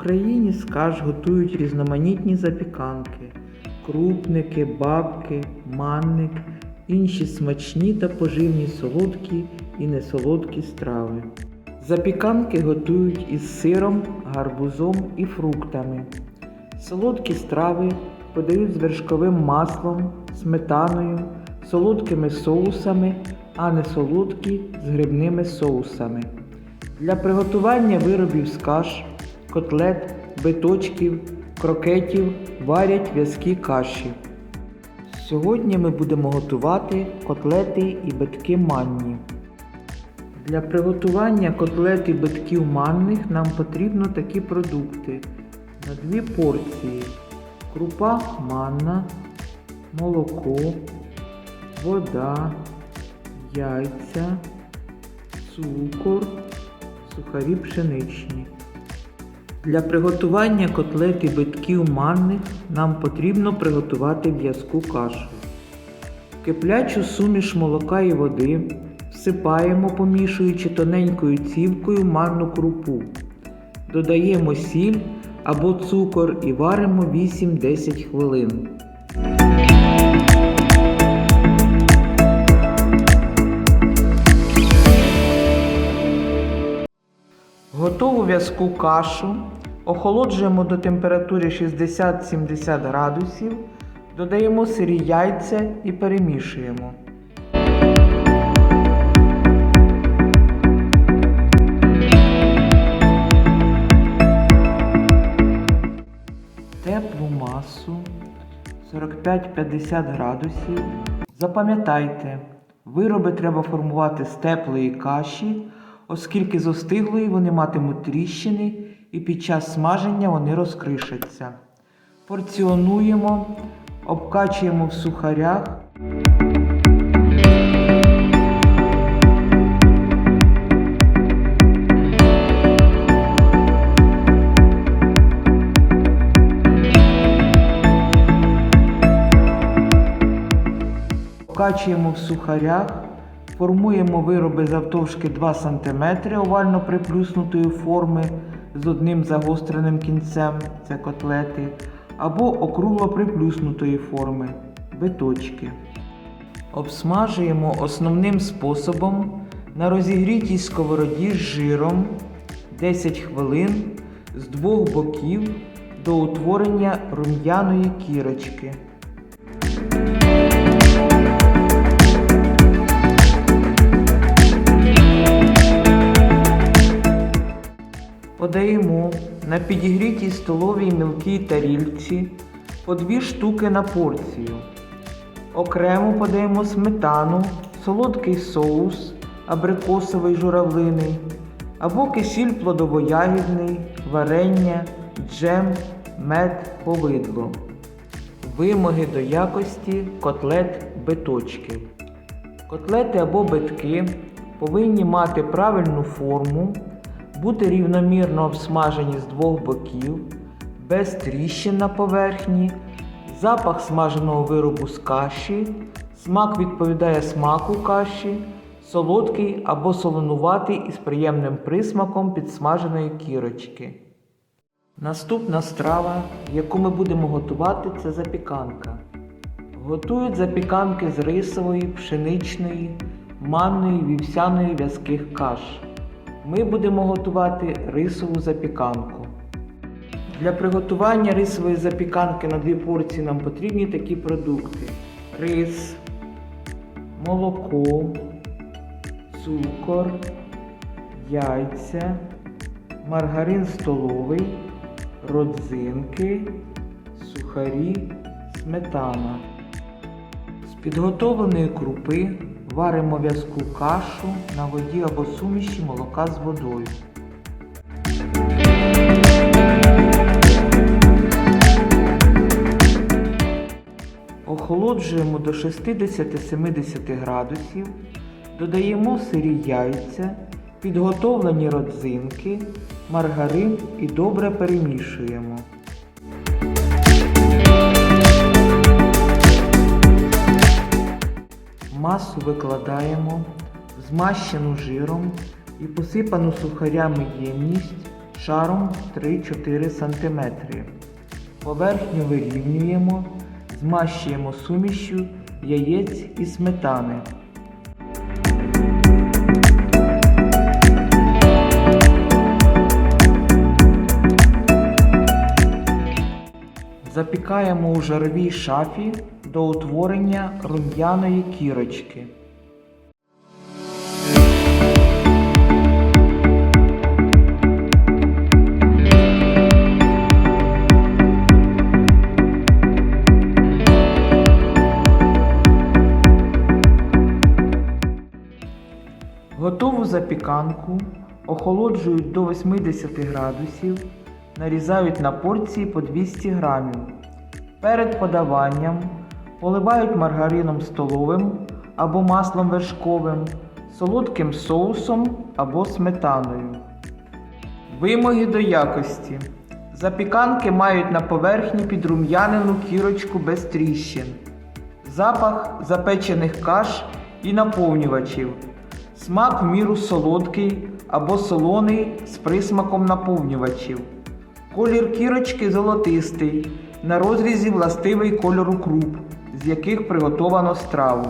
Україні з готують різноманітні запіканки, крупники, бабки, манник, інші смачні та поживні солодкі і несолодкі страви. Запіканки готують із сиром, гарбузом і фруктами. Солодкі страви подають з вершковим маслом, сметаною, солодкими соусами, а не солодкі з грибними соусами. Для приготування виробів з каш, котлет, биточків, крокетів варять в'язкі каші. Сьогодні ми будемо готувати котлети і битки манні. Для приготування котлет і битків манних нам потрібно такі продукти на дві порції: крупа манна, молоко, вода, яйця, цукор, сухарі пшеничні. Для приготування котлет і битків манних нам потрібно приготувати в'язку кашу. Киплячу суміш молока і води всипаємо, помішуючи тоненькою цівкою манну крупу. Додаємо сіль або цукор і варимо 8-10 хвилин. Готову в'язку кашу охолоджуємо до температури 60-70 градусів, додаємо сирі яйця і перемішуємо. Теплу масу 45-50 градусів. Запам'ятайте, вироби треба формувати з теплої каші, оскільки з остиглої вони матимуть тріщини і під час смаження вони розкришаться. Порціонуємо, обкачуємо в сухарях. Вкачуємо в сухарях, формуємо вироби завтовшки 2 см овально приплюснутої форми з одним загостреним кінцем це котлети, або округло приплюснутої форми биточки. Обсмажуємо основним способом на розігрітій сковороді з жиром 10 хвилин з двох боків до утворення рум'яної кірочки. Подаємо на підігрітій столовій мілкій тарільці по дві штуки на порцію. Окремо подаємо сметану, солодкий соус, абрикосовий журавлиний або кисіль плодово-ягідний, варення, джем, мед, повидло. Вимоги до якості котлет биточки. Котлети або битки повинні мати правильну форму, бути рівномірно обсмажені з двох боків, без тріщин на поверхні, запах смаженого виробу з каші, смак відповідає смаку каші, солодкий або солонуватий із приємним присмаком підсмаженої кірочки. Наступна страва, яку ми будемо готувати, це запіканка. Готують запіканки з рисової, пшеничної, манної, вівсяної в'язких каш. Ми будемо готувати рисову запіканку. Для приготування рисової запіканки на дві порції нам потрібні такі продукти: рис, молоко, цукор, яйця, маргарин столовий, родзинки, сухарі, сметана. З підготовленої крупи варимо в'язку кашу на воді або суміші молока з водою. Охолоджуємо до 60-70 градусів, додаємо сирі яйця, підготовлені родзинки, маргарин і добре перемішуємо. Масу викладаємо змащену жиром і посипану сухарями ємність, шаром 3-4 см. Поверхню вирівнюємо, змащуємо сумішю яєць і сметани. Запікаємо у жаровій шафі до утворення рум'яної кірочки. Готову запіканку охолоджують до 80 градусів, нарізають на порції по 200 грамів. Перед подаванням поливають маргарином столовим або маслом вершковим, солодким соусом або сметаною. Вимоги до якості. Запіканки мають на поверхні підрум'янену кірочку без тріщин. Запах запечених каш і наповнювачів. Смак в міру солодкий або солоний з присмаком наповнювачів. Колір кірочки золотистий, на розрізі властивий кольору круп, з яких приготовано страву.